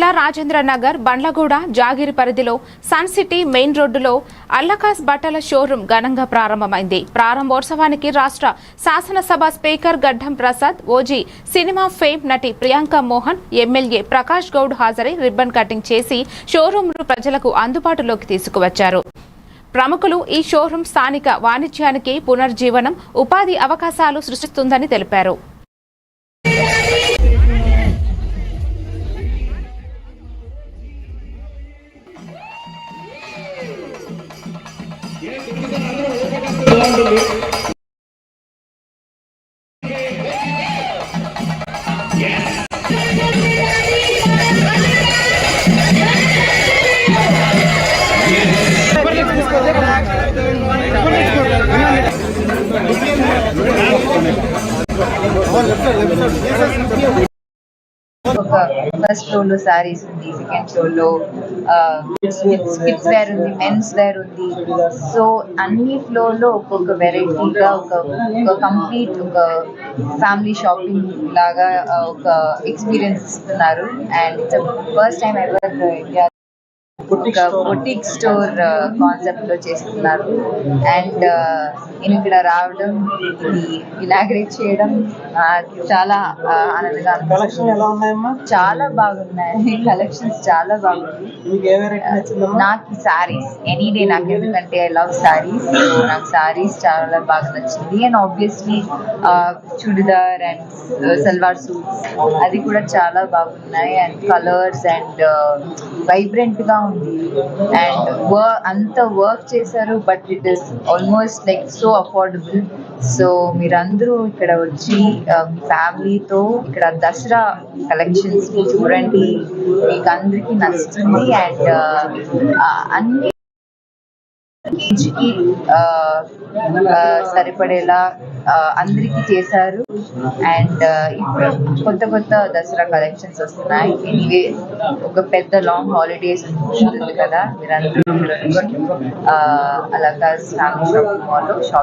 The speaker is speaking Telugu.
జిల్లా రాజేంద్ర నగర్ బండ్లగూడ జాగిరి పరిధిలో సన్ సిటీ మెయిన్ రోడ్డులో అల్లకాస్ బట్టల షోరూం ఘనంగా ప్రారంభమైంది. ప్రారంభోత్సవానికి రాష్ట్ర శాసనసభ స్పీకర్ గడ్డం ప్రసాద్ ఓజీ సినిమా ఫేమ్ నటి ప్రియాంక మోహన్ ఎమ్మెల్యే ప్రకాష్ గౌడ్ హాజరై రిబ్బన్ కటింగ్ చేసి షోరూంను ప్రజలకు అందుబాటులోకి తీసుకువచ్చారు. ప్రముఖులు ఈ షోరూం స్థానిక వాణిజ్యానికి పునర్జీవనం ఉపాధి అవకాశాలు సృష్టిస్తుందని తెలిపారు. Yes. ఒక ఫస్ట్ ఫ్లోర్లో సారీస్ ఉంది సెకండ్ ఫ్లోర్లో కిడ్స్ వేర్ ఉంది మెన్స్ వేర్ ఉంది. సో అన్ని ఫ్లోర్లో ఒక్కొక్క వెరైటీగా ఒక ఒక కంప్లీట్ ఒక ఫ్యామిలీ షాపింగ్ లాగా ఒక ఎక్స్పీరియన్స్ ఇస్తున్నారు. And it's first time ever India ఒక బొటిక్ స్టోర్ కాన్సెప్ట్లో చేస్తున్నారు. అండ్ నేను ఇక్కడ రావడం ఇది ఇనాగ్రేట్ చేయడం చాలా ఆనందంగా అనిపిస్తుంది కలెక్షన్ ఎలా ఉన్నాయమ్మా? చాలా బాగున్నాయి. కలెక్షన్స్ చాలా నచ్చిందమ్మా? నాకు సారీస్ ఎనీ డే నాకు ఎందుకంటే ఐ లవ్ సారీస్ నాకు సారీస్ చాలా బాగా నచ్చింది. And obviously chudidar and salwar suits అది కూడా చాలా బాగున్నాయి. అండ్ కలర్స్ అండ్ వైబ్రెంట్గా ఉంది అండ్ వర్ అంత వర్క్ చేశారు but it is almost like so affordable so మీరందరూ ఇక్కడ వచ్చి um, మీ ఫ్యామిలీతో ఇక్కడ దసరా కలెక్షన్స్ చూడండి. మీకు అందరికీ నచ్చుతుంది అండ్ uh, అన్ని age ఆ, ఆ, సరిపడేలా అందరికీ చేశారు. అండ్ ఇప్పుడు కొత్త కొత్త దసరా కలెక్షన్స్ వస్తున్నాయి. ఎనీవే ఒక పెద్ద లాంగ్ హాలిడేస్ ఉంటుంది కదా మీరందరూ ఇక్కడ ఆ, అలాగా ఫ్యామిలీ షాపింగ్ మాల్లో షాపింగ్